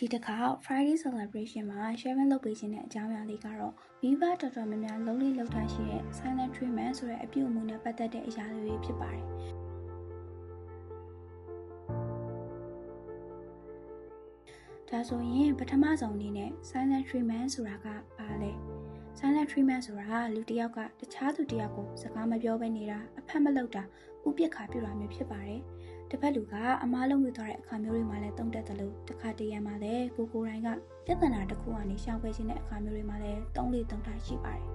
ဒီတစ်ခါ Friday celebration မှာ sharing လုပ်ပေးခြင်းတဲ့အကြောင်းအရာလေးကတော့မိဘတော်တော်များများလုံးလေးလောက်ထားရှိတဲ့ silent treatment ဆိုတဲ့အပြုအမူနဲ့ပတ်သက်တဲ့အရာလေးတွေဖြစ်ပါတယ်။ဒါဆိုရင်ပထမဆုံးအနေနဲ့ silent treatment ဆိုတာကဘာလဲ။ silent treatment ဆိုတာလူတစ်ယောက်ကတခြားသူတစ်ယောက်ကိုစကားမပြောဘဲနေတာအဖက်မလုပ်တာဥပက္ခါပြုတာမျိုးဖြစ်ပါတယ်။ တစ်ဖက်လူကအမားလုံးမိသွားတဲ့အခါမျိုးတွေမှာလည်းတုံးတက်တယ်လို့တစ်ခါတရံမှာလည်းကိုကိုတိုင်းကပြဿနာတစ်ခုကနေရှောင်ခွဲခြင်းတဲ့အခါမျိုးတွေမှာလည်းတုံးလေးတုံးတာရှိပါတယ်။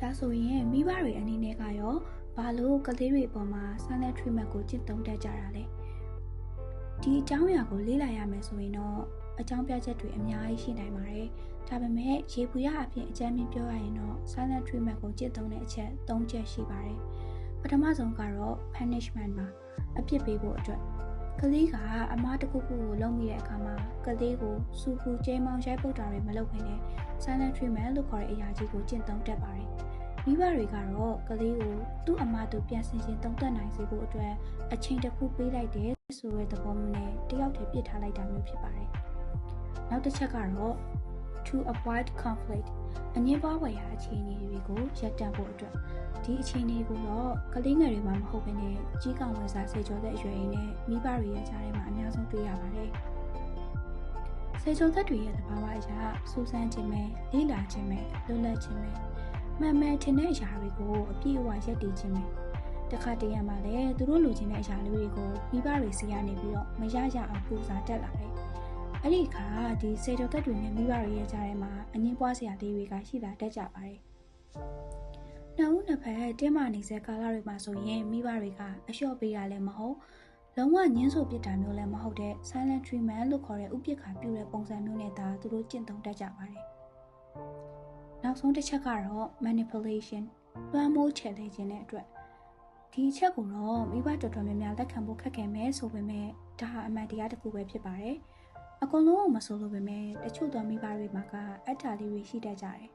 ဒါဆိုရင်မိဘတွေအနေနဲ့ကရောဘာလို့ကလေးတွေအပေါ်မှာ silent treatment ကိုကျင့်သုံးတတ်ကြတာလဲ။ဒီအကြောင်းအရာကိုလေ့လာရမယ်ဆိုရင်တော့အကြောင်းပြချက်တွေအများကြီးရှိနိုင်ပါတယ်။ဒါပေမဲ့ရေပူရအဖြစ်အကြမ်းမြင်ပြောရရင်တော့ silent treatment ကိုကျင့်သုံးတဲ့အချက်၃ချက်ရှိပါတယ်။ ပထမဆုံးကတော့ punishment မှာအပြစ်ပေးဖို့အတွက်ကလေးကအမားတစ်ခုခုကိုလုပ်မိတဲ့အခါမှာကလေးကိုစူပူကျဲမောင်ရိုက်ပုတ်တာတွေမလုပ်ဘဲနဲ့ silent treatment လို့ခေါ်တဲ့အရာကြီးကိုကျင့်သုံးတတ်ပါတယ်။မိဘတွေကတော့ကလေးကိုသူ့အမားသူပြန်ဆင်ရှင်သုံးသပ်နိုင်စေဖို့အတွက်အချိန်တစ်ခုပေးလိုက်တယ်ဆိုတဲ့သဘောမျိုးနဲ့တယောက်တည်းပြစ်ထားလိုက်တာမျိုးဖြစ်ပါတယ်။နောက်တစ်ချက်ကတော့ to avoid conflict အငြင်းပွားဝယ်ရာအခြေအနေတွေကိုရပ်တန့်ဖို့အတွက်ဒီအခြေအနေကိုတော့ကလေးငယ်တွေမှာမဟုတ်ဘဲနဲ့ကြီးကောင်ဝင်စားစေကျော်တဲ့အရွယ်ရင်းနဲ့မိဘတွေရဲ့ကြားထဲမှာအများဆုံးတွေ့ရပါတယ်။စေကျော်သက်တွေရဲ့သဘာဝအရစူးစမ်းခြင်းပဲလေ့လာခြင်းပဲလွတ်လပ်ခြင်းပဲမှန်မှန်ထင်တဲ့အရာတွေကိုအပြည့်အဝရပ်တည်ခြင်းပဲတခါတရံမှာလည်းသူတို့လိုချင်တဲ့အရာလေးတွေကိုမိဘတွေစီကနေပြီးတော့မရရအောင်ပူစာတက်လာတယ်။ အဲ့ဒီအခါဒီစေကျော်သက်တွေနဲ့မိဘတွေရဲ့ကြားထဲမှာအငင်းပွားစရာလေးတွေကရှိလာတတ်ကြပါတယ်။နှစ်ဦးနှစ်ဖက်တင်းမာနေစေကာလတွေမှာဆိုရင်မိဘတွေကအလျှော့ပေးတာလည်းမဟုတ်လုံးဝညှင်းဆိုပစ်တာမျိုးလည်းမဟုတ်တဲ့ silent treatment လို့ခေါ်တဲ့ဥပက္ခာပြုတဲ့ပုံစံမျိုးနဲ့သာသူတို့ကျင့်သုံးတတ်ကြပါတယ်။နောက်ဆုံးတစ်ချက်ကတော့ manipulation လွှမ်းမိုးချဲ့လဲခြင်းတဲ့အတွက်ဒီအချက်ကိုတော့မိဘတော်တော်များများလက်ခံဖို့ခက်ခဲမယ်ဆိုပေမဲ့ဒါဟာအမှန်တရားတစ်ခုပဲဖြစ်ပါတယ်။ အကုန်လုံးမဆိုလို့ပေမဲ့တချို့သောမိဘတွေမှာကအတ္တလေးတွေရှိတတ်ကြတယ်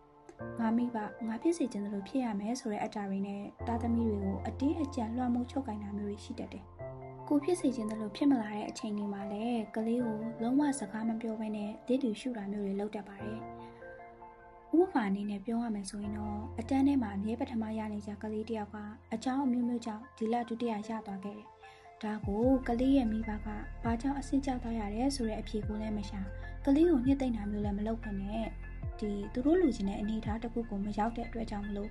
ငါမိဘငါဖြစ်စေချင်တယ်လို့ဖြစ်ရမယ်ဆိုတဲ့အတားတွေနဲ့တာသမီတွေကိုအတင်းအကျပ်လွှမ်းမိုးချုပ်ကင်တာမျိုးတွေရှိတတ်တယ်။ကိုဖြစ်စေချင်တယ်လို့ဖြစ်မလာတဲ့အချိန်တွေမှာလည်းကလေးကိုလုံးဝစကားမပြောဘဲနဲ့ဒိတ်တူရှုတာမျိုးတွေလုပ်တတ်ပါတယ်။ဥပမာအနေနဲ့ပြောရမယ်ဆိုရင်တော့အတန်းထဲမှာအမြဲပထမရနေကြကလေးတယောက်ကအကြောင်းအမျိုးမျိုးကြောင့်ဒီလဒုတိယရသွားခဲ့တယ်။ ဒါကိုကလေးရဲ့မိဘကဘာကြောင့်အဆင့်ကျသွားရတယ်ဆိုတဲ့အဖြေကိုလည်းမရှာကလေးကိုညှိသိမ့်တာမျိုးလည်းမလုပ်ခင်နဲ့ဒီသူတို့လူချင်းတဲ့အနေအထားတစ်ခုကိုမရောက်တဲ့အတွက်ကြောင့်မလို့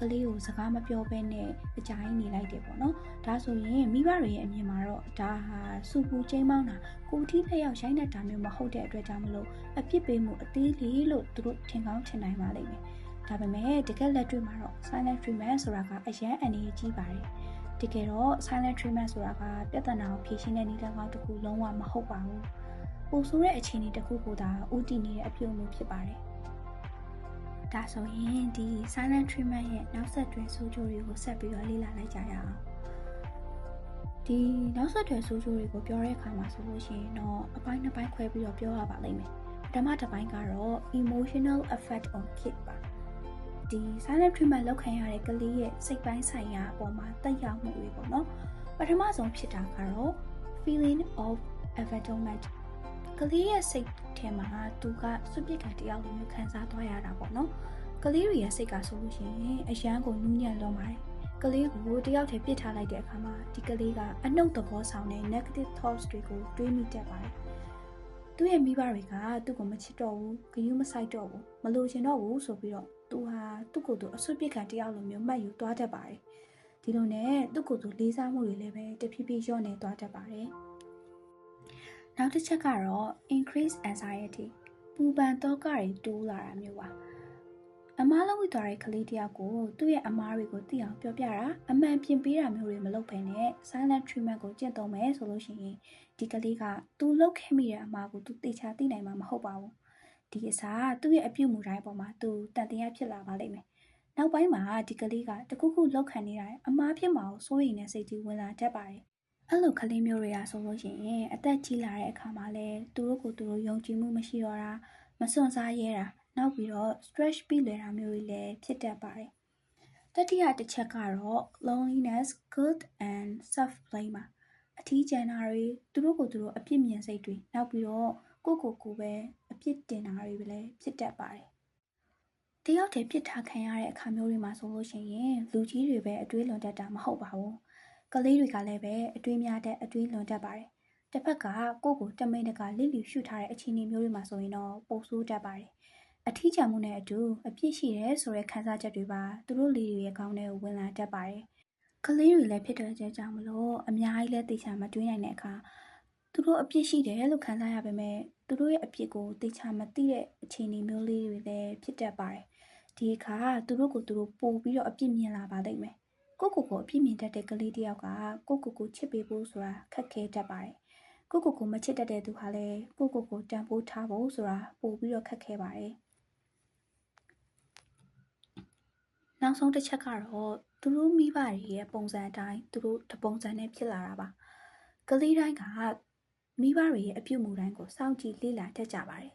ကလေးကိုစကားမပြောဘဲနဲ့အကြိုင်းနေလိုက်တယ်ပေါ့နော်ဒါဆိုရင်မိဘတွေရဲ့အမြင်မှာတော့ဒါဟာစူပူချင်းမောင်းတာကိုတီးဖက်ရောက်ရိုင်းနေတာမျိုးမဟုတ်တဲ့အတွက်ကြောင့်မလို့အပြစ်ပေးမှုအသေးလေးလို့သူတို့ထင်ကောင်းထင်နိုင်ပါလိမ့်မယ်ဒါပေမဲ့တကယ်လက်တွေ့မှာတော့ silent treatment ဆိုတာကအရန်အနေကြီးပါတယ် တကယ်တော့ silent treatment ဆိုတာကပြဿနာကိုဖြေရှင်းတဲ့နည်းလမ်းကောင်းတစ်ခုလုံးဝမဟုတ်ပါဘူးပိုဆိုးတဲ့အခြေအနေတစ်ခုကိုသာဥတည်နေတဲ့အပြုအမူဖြစ်ပါတယ်ဒါဆိုရင်ဒီ silent treatment ရဲ့နောက်ဆက်တွဲဆိုးကျိုးတွေကိုဆက်ပြီးတော့လေ့လာလိုက်ကြရအောင်ဒီနောက်ဆက်တွဲဆိုးကျိုးတွေကိုပြောတဲ့အခါမှာဆိုလို့ရှိရင်တော့အပိုင်းနှစ်ပိုင်းခွဲပြီးတော့ပြောရပါလိမ့်မယ်ပထမတစ်ပိုင်းကတော့ emotional effect on kid ပါ ဒီ silent treatment လောက်ခံရတဲ့ကလေးရဲ့စိတ်ပိုင်းဆိုင်ရာအပေါ်မှာတက်ရောက်မှုတွေပေါ့နော်ပထမဆုံးဖြစ်တာကတော့ feeling of abandonment ကလေးရဲ့စိတ်ထဲမှာသူကစွပစ်ကတယောက်လိုမျိုးခံစားသွားရတာပေါ့နော်ကလေးတွေရဲ့စိတ်ကဆိုလို့ရှိရင်အရန်ကိုနူးညံ့လွန်ပါတယ်ကလေးကိုတယောက်တည်းပြစ်ထားလိုက်တဲ့အခါမှာဒီကလေးကအနှုတ်သဘောဆောင်တဲ့ negative thoughts တွေကိုတွေးမိတတ်ပါတယ် သူ့ရဲ့မိဘတွေကသူ့ကိုမချစ်တော့ဘူးဂယုမဆိုင်တော့ဘူးမလိုချင်တော့ဘူးဆိုပြီးတော့သူဟာသူ့ကိုယ်သူအဆွတ်ပြစ်ခံတယောက်လိုမျိုးမှတ်ယူသွားတတ်ပါတယ်ဒီလိုနဲ့သူ့ကိုယ်သူလေးစားမှုတွေလည်းပဲတဖြည်းဖြည်းလျော့နေသွားတတ်ပါတယ်နောက်တစ်ချက်ကတော့ increase anxiety ပူပန်တော့ကတွေတိုးလာတာမျိုးပါ အမားလုံးဝသွားတဲ့ကလေးတယောက်ကိုသူ့ရဲ့အမားတွေကိုသိအောင်ပြောပြတာအမှန်ပြင်ပေးတာမျိုးတွေမလုပ်ဘဲနဲ့ silent treatment ကိုကျင့်သုံးမယ်ဆိုလို့ရှိရင်ဒီကလေးကသူလုပ်ခဲ့မိတဲ့အမားကိုသူသိချာသိနိုင်မှာမဟုတ်ပါဘူးဒီအစားသူ့ရဲ့အပြုတ်မှုတိုင်းပေါ်မှာသူတန်တရားဖြစ်လာပါလိမ့်မယ်နောက်ပိုင်းမှာဒီကလေးကတခုခုလောက်ခံနေတဲ့အမားဖြစ်မှာကိုစိုးရိမ်တဲ့စိတ်ကြီးဝင်လာတတ်ပါတယ်အဲ့လိုကလေးမျိုးတွေကဆိုလို့ရှိရင်အသက်ကြီးလာတဲ့အခါမှာလည်းသူတို့ကိုသူတို့ယုံကြည်မှုမရှိတော့တာမစွန့်စားရဲတာ နောက်ပြီးတော့ stretch ပြီးလွယ်တာမျိုးတွေလည်းဖြစ်တတ်ပါတယ်တတိယတစ်ချက်ကတော့ loneliness good and self blame ပါအထီးကျန်တာတွေသူတို့ကိုသူတို့အပြစ်မြင်စိတ်တွေနောက်ပြီးတော့ကိုယ့်ကိုယ်ကိုယ်ပဲအပြစ်တင်တာတွေပဲလည်းဖြစ်တတ်ပါတယ်တယောက်တည်းပြစ်ထားခံရတဲ့အခါမျိုးတွေမှာဆိုလို့ရှိရင်လူကြီးတွေပဲအတွေးလွန်တတ်တာမဟုတ်ပါဘူးကလေးတွေကလည်းပဲအတွေးများတဲ့အတွေးလွန်တတ်ပါတယ်တစ်ဖက်ကကိုယ့်ကိုတမိန်တကလစ်လျူရှုထားတဲ့အခြေအနေမျိုးတွေမှာဆိုရင်တော့ပိုဆိုးတတ်ပါတယ် အထီးကျန်မှုနဲ့အတူအပြစ်ရှိတယ်ဆိုတဲ့ခံစားချက်တွေပါသူတို့လေးတွေရဲ့ခေါင်းထဲကိုဝင်လာတတ်ပါတယ်ကလေးတွေလည်းဖြစ်တဲ့ကြောင့်မလို့အများကြီးလည်းသိချာမတွေးနိုင်တဲ့အခါသူတို့အပြစ်ရှိတယ်လို့ခံစားရပေမဲ့သူတို့ရဲ့အပြစ်ကိုသိချာမသိတဲ့အခြေအနေမျိုးလေးတွေလည်းဖြစ်တတ်ပါတယ်ဒီအခါသူတို့ကိုသူတို့ပို့ပြီးတော့အပြစ်မြင်လာပါလိမ့်မယ်ကိုကိုကိုအပြစ်မြင်တတ်တဲ့ကလေးတယောက်ကကိုကိုကိုချစ်ပေးဖို့ဆိုတာခက်ခဲတတ်ပါတယ်ကိုကိုကိုမချစ်တတ်တဲ့သူဟာလည်းကိုကိုကိုတန်ဖိုးထားဖို့ဆိုတာပို့ပြီးတော့ခက်ခဲပါတယ် နောက်ဆုံးတစ်ချက်ကတော့သူတို့မိဘတွေရဲ့ပုံစံအတိုင်းသူတို့တပုံစံနဲ့ဖြစ်လာတာပါကလေးတိုင်းကမိဘတွေရဲ့အပြုအမူတိုင်းကိုစောင့်ကြည့်လေ့လာတတ်ကြပါတယ်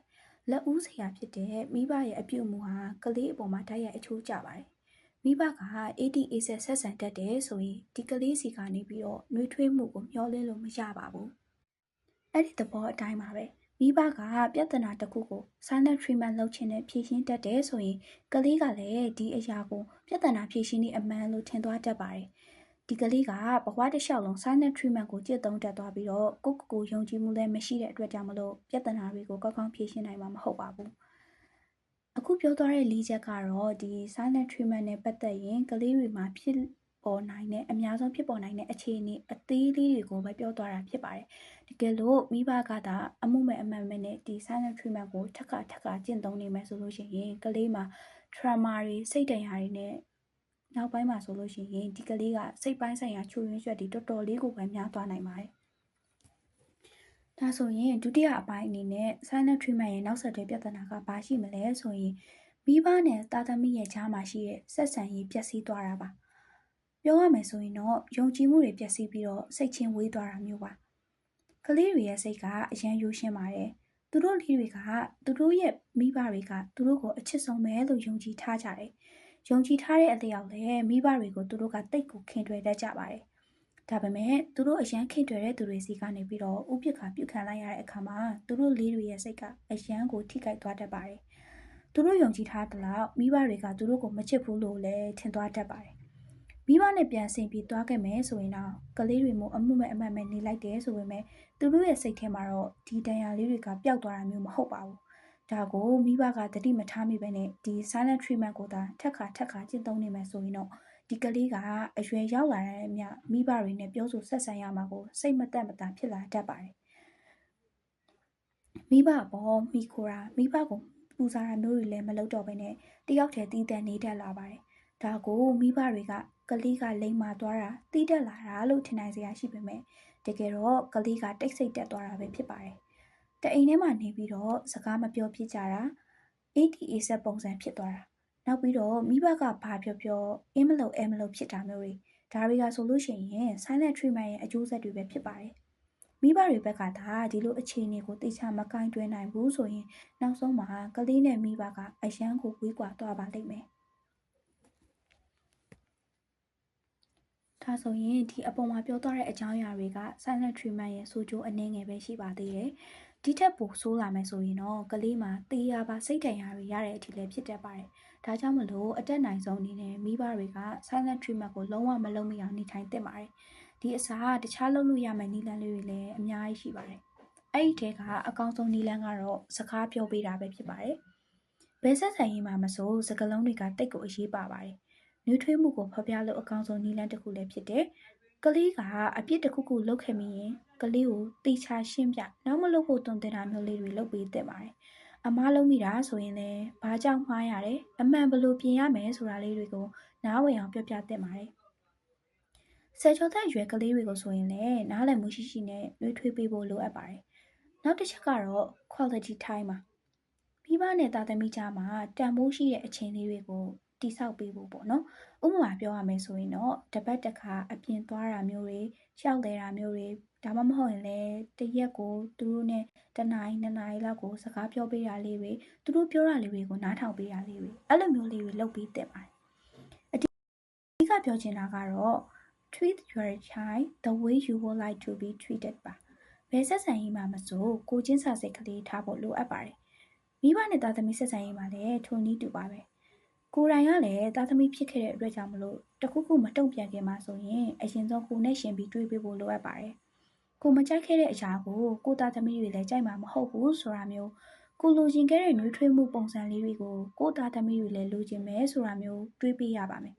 လက်ဦးစရာဖြစ်တဲ့မိဘရဲ့အပြုအမူဟာကလေးအပေါ်မှာတိုက်ရိုက်အချိုးကျပါတယ်မိဘက ATA ဆက်ဆက်ဆံတတ်တယ်ဆိုရင်ဒီကလေးစီကနေပြီးတော့နှွေးထွေးမှုကိုမျှော်လင့်လို့မရပါဘူးအဲ့ဒီသဘောအတိုင်းပါပဲ မိဘကပြဿနာတစ်ခုကို silent treatment လုပ်ခြင်းနဲ့ဖြေရှင်းတတ်တယ်ဆိုရင်ကလေးကလည်းဒီအရာကိုပြဿနာဖြေရှင်းနည်းအမှန်လို့ထင်သွားတတ်ပါတယ်ဒီကလေးကဘဝတစ်လျှောက်လုံး silent treatment ကိုကြည့်သုံးတက်သွားပြီးတော့ကိုယ့်ကိုယ်ယုံကြည်မှုလည်းမရှိတဲ့အတွက်ကြောင့်မလို့ပြဿနာတွေကိုကောက်ကောက်ဖြေရှင်းနိုင်မှာမဟုတ်ပါဘူးအခုပြောသွားတဲ့လေးချက်ကတော့ဒီ silent treatment နဲ့ပတ်သက်ရင်ကလေးတွေမှာဖြစ် ပေါ်နိုင်တဲ့အများဆုံးဖြစ်ပေါ်နိုင်တဲ့အခြေအနေအသေးလေးတွေကိုပဲပြောသွားတာဖြစ်ပါတယ်တကယ်လို့မိဘကသာအမှုမဲ့အမှန်မဲ့နဲ့ဒီ silent treatment ကိုထပ်ခါထပ်ခါကျင့်သုံးနေမယ်ဆိုလို့ရှိရင်ကလေးမှာ trauma တွေစိတ်ဒဏ်ရာတွေနဲ့နောက်ပိုင်းမှာဆိုလို့ရှိရင်ဒီကလေးကစိတ်ပိုင်းဆိုင်ရာချူရင်းရွှက်တွေတော်တော်လေးကိုပဲများသွားနိုင်ပါတယ်ဒါဆိုရင်ဒုတိယအပိုင်းအနေနဲ့ silent treatment ရဲ့နောက်ဆက်တွဲပြဿနာကဘာရှိမလဲဆိုရင်မိဘနဲ့တာသမီရဲ့ကြားမှာရှိတဲ့ဆက်ဆံရေးပျက်စီးသွားတာပါ ပြောရမယ်ဆိုရင်တော့ယုံကြည်မှုတွေပျက်စီးပြီးတော့စိတ်ချင်းဝေးသွားတာမျိုးပါကလေးတွေရဲ့စိတ်ကအရန်ရိုးရှင်းပါတယ်သူတို့လေးတွေကသူတို့ရဲ့မိဘတွေကသူတို့ကိုအချစ်ဆုံးပဲလို့ယုံကြည်ထားကြတယ်ယုံကြည်ထားတဲ့အလျောက်လည်းမိဘတွေကိုသူတို့ကတိတ်ကိုခင်ထွယ်တတ်ကြပါတယ်ဒါပေမဲ့သူတို့အရန်ခင်ထွယ်တဲ့သူတွေစီကနေပြီးတော့ဥပ္ပခါပြုတ်ခံလိုက်ရတဲ့အခါမှာသူတို့လေးတွေရဲ့စိတ်ကအရန်ကိုထိခိုက်သွားတတ်ပါတယ်သူတို့ယုံကြည်ထားသလောက်မိဘတွေကသူတို့ကိုမချစ်ဘူးလို့လည်းထင်သွားတတ်ပါတယ် မိဘနဲ့ပြန်ဆင်ပြီးသွားခဲ့မယ်ဆိုရင်တော့ကလေးတွေမို့အမှုမဲ့အမှတ်မဲ့နေလိုက်တယ်ဆိုပေမဲ့သူတို့ရဲ့စိတ်ထဲမှာတော့ဒီတန်ရာလေးတွေကပျောက်သွားတာမျိုးမဟုတ်ပါဘူး။ဒါကိုမိဘကတတိမထားမိပဲနဲ့ဒီ silent treatment ကိုသာထက်ခါထက်ခါကျင့်သုံးနေမယ်ဆိုရင်တော့ဒီကလေးကအရွယ်ရောက်လာတဲ့အမျှမိဘတွေနဲ့ပြောဆိုဆက်ဆံရမှာကိုစိတ်မသက်မသာဖြစ်လာတတ်ပါတယ်။မိဘပေါ်မိခိုရာမိဘကိုပူဇာတာမျိုးတွေလည်းမလုပ်တော့ဘဲနဲ့တယောက်တည်းတည်တည်နေတတ်လာပါတယ်။ဒါကိုမိဘတွေက ကလေးကလိမ်မာသွားတာတီးတက်လာတာလို့ထင်နိုင်စရာရှိပေမဲ့တကယ်တော့ကလေးကတိတ်ဆိတ်တက်သွားတာပဲဖြစ်ပါတယ်။တအိမ်ထဲမှာနေပြီးတော့စကားမပြောဖြစ်ကြတာ ATA ဆက်ပုံစံဖြစ်သွားတာနောက်ပြီးတော့မိဘကဘာပြောပြောအင်းမလို့အဲမလို့ဖြစ်တာမျိုးတွေဒါတွေကဆိုလို့ရှိရင် silent treatment ရဲ့အကျိုးဆက်တွေပဲဖြစ်ပါတယ်။မိဘတွေဘက်ကသာဒီလိုအခြေအနေကိုသိချမကင်တွယ်နိုင်ဘူးဆိုရင် နောက်ဆုံးမှာကလေးနဲ့မိဘကအယမ်းကိုဝေးကွာသွားပါလိမ့်မယ်။ ဒါဆိုရင်ဒီအပေါ်မှာပြောသွားတဲ့အကြောင်းအရာတွေက silent treatment ရဲ့ဆိုးကျိုးအနည်းငယ်ပဲရှိပါသေးတယ်။ဒီထက်ပိုဆိုးလာမယ်ဆိုရင်တော့ကလေးမှာတေးရပါစိတ်ဒဏ်ရာတွေရတဲ့အထိလည်းဖြစ်တတ်ပါတယ်။ဒါကြောင့်မလို့အတက်နိုင်ဆုံးအနေနဲ့မိဘတွေက silent treatment ကိုလုံးဝမလုပ်မိအောင်နေထိုင်သင့်ပါတယ်။ဒီအစားတခြားလုပ်လို့ရမယ့်နည်းလမ်းလေးတွေလည်းအများကြီးရှိပါတယ်။အဲ့ဒီထဲကအကောင်းဆုံးနည်းလမ်းကတော့စကားပြောပေးတာပဲဖြစ်ပါတယ်။ဘယ်ဆက်ဆံရေးမှာမဆိုစကလုံးတွေကတိတ်ကိုအရေးပါပါတယ်။ နှွေးထွေးမှုကိုဖော်ပြလို့အကောင်းဆုံးနည်းလမ်းတစ်ခုလည်းဖြစ်တယ်။ကလေးကအပြစ်တစ်ခုခုလုပ်ခဲ့မိရင်ကလေးကိုတေချာရှင်းပြနောက်မလုပ်ဖို့တုံတင်တာမျိုးလေးတွေလုပ်ပေးသင့်ပါတယ်။အမားလုံးမိတာဆိုရင်လည်းဘာကြောင့်မှားရတယ်အမှန်ဘလို့ပြင်ရမယ်ဆိုတာလေးတွေကိုနားဝင်အောင်ပြောပြသင့်ပါတယ်။ဆယ်ကျော်သက်ရွယ်ကလေးတွေကိုဆိုရင်လည်းနားလည်မှုရှိရှိနဲ့နှွေးထွေးပေးဖို့လိုအပ်ပါတယ်။နောက်တစ်ချက်ကတော့ quality time ပါ။မိဘနဲ့တာသမီကြားမှာတန်ဖိုးရှိတဲ့အချိန်လေးတွေကို တိဆောက်ပေးဖို့ပေါ့နော်ဥပမာပြောရမယ်ဆိုရင်တော့တပတ်တစ်ခါအပြင်သွားတာမျိုးတွေရှောက်လဲတာမျိုးတွေဒါမှမဟုတ်ရင်လည်းတရက်ကိုသူတို့နဲ့တနားရီနှစ်နာရီလောက်ကိုစကားပြောပေးတာလေးတွေသူတို့ပြောတာလေးတွေကိုနားထောင်ပေးတာလေးတွေအဲ့လိုမျိုးလေးတွေလုပ်ပြီးတင်ပါတယ်အဓိကပြောချင်တာကတော့ treat your child the way you would like to be treated ပါဘယ်ဆက်ဆံရေးမှာမဆိုကိုချင်းစာစိတ်ကလေးထားဖို့လိုအပ်ပါတယ်မိဘနဲ့သားသမီးဆက်ဆံရေးမှာလည်းထိုနည်းတူပါပဲ ကိုယ်တိုင်ကလည်း သားသမီးဖြစ်ခဲ့တဲ့အတွက်ကြောင့်မလို့တခုခု မတုံ့ပြန်ခင်မှာဆိုရင် အရင်ဆုံး ကိုနဲ့ရှင်ပြီး တွေးပေးဖို့ လိုအပ်ပါတယ် ကိုမကြိုက်ခဲ့တဲ့အရာကို ကိုသားသမီးတွေလည်း ကြိုက်မှာမဟုတ်ဘူးဆိုတာမျိုး ကိုလိုချင်ခဲ့တဲ့နှွေးထွေးမှုပုံစံလေးတွေကို ကိုသားသမီးတွေလည်း လိုချင်မယ်ဆိုတာမျိုး တွေးပေးရပါမယ်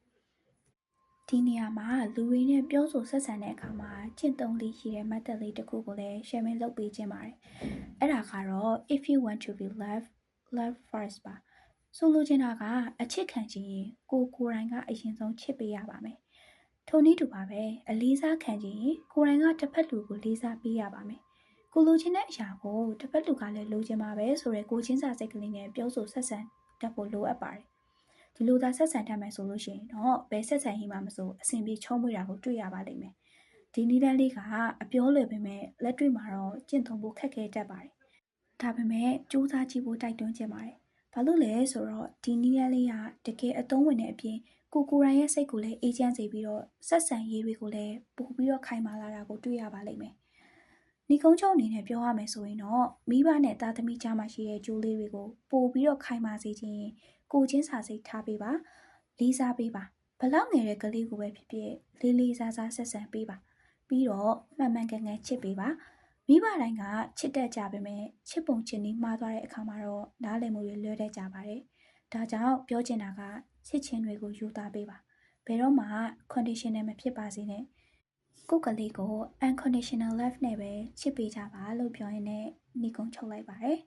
ဒီနေရာမှာ လူတွေနဲ့ ပြောဆိုဆက်ဆံတဲ့အခါမှာ ကျင့်သုံးလေးရှိတဲ့ method လေးတစ်ခုကိုလည်း share လုပ်ပေးခြင်းပါတယ်။အဲ့ဒါကတော့ if you want to be loved love first ပါ။ ဆိုလိုချင်တာကအချစ်ခံခြင်းရင်ကိုကိုယ်တိုင်ကအရင်ဆုံးချစ်ပေးရပါမယ်။ထိုနည်းတူပါပဲအလေးစားခံခြင်းရင်ကိုယ်တိုင်ကတစ်ဖက်လူကိုလေးစားပေးရပါမယ်။ကိုလိုချင်တဲ့အရာကိုတစ်ဖက်လူကလည်းလိုချင်ပါပဲဆိုရဲကိုချင်းစာစိတ်ကလေးနဲ့ပြောဆိုဆက်ဆံတတ်ဖို့လိုအပ်ပါတယ်။ဒီလိုသာဆက်ဆံတတ်မယ်ဆိုလို့ရှိရင်တော့ဘယ်ဆက်ဆံရေးမှမဆိုအဆင်ပြေချုံးမွေတာကိုတွေ့ရပါလိမ့်မယ်။ဒီနည်းလမ်းလေးကအပြောလွယ်ပေမဲ့လက်တွေ့မှာတော့ကျင့်သုံးဖို့ခက်ခဲတတ်ပါတယ်။ဒါပေမဲ့စူးစမ်းကြည့်ဖို့တိုက်တွန်းချင်ပါတယ်။ ဘာလို့လဲဆိုတော့ဒီနည်းလမ်းလေးကတကယ်အသုံးဝင်တဲ့အပြင်ကိုကိုရိုင်းရဲ့စိတ်ကိုလည်းအေးချမ်းစေပြီးတော့ဆက်ဆံရေးတွေကိုလည်းပို့ပြီးတော့ခိုင်မာလာတာကိုတွေ့ရပါလိမ့်မယ်။ဒီကုန်းချုပ်အနေနဲ့ပြောရမယ်ဆိုရင်တော့မိဘနဲ့သားသမီးကြားမှာရှိတဲ့ကြိုးလေးတွေကိုပို့ပြီးတော့ခိုင်မာစေခြင်းကိုချင်းစာစိတ်ထားပေးပါလေးစားပေးပါဘလောက်ငယ်တဲ့ကလေးကိုပဲဖြစ်ဖြစ်လေးလေးစားစားဆက်ဆံပေးပါပြီးတော့မှန်မှန်ကန်ကန်ချစ်ပေးပါ မိဘတိုင်းကချစ်တတ်ကြပေမဲ့ချစ်ပုံချစ်နည်းမှားသွားတဲ့အခါမှာတော့နားလည်မှုတွေလွဲတတ်ကြပါတယ်ဒါကြောင့်ပြောချင်တာကချစ်ချင်းတွေကိုယူသားပေးပါဘယ်တော့မှ conditional မဖြစ်ပါစေနဲ့ကိုယ်ကလေးကို unconditional love နဲ့ပဲချစ်ပေးကြပါလို့ပြောရင်းနဲ့ညီကုန်းချုပ်လိုက်ပါတယ်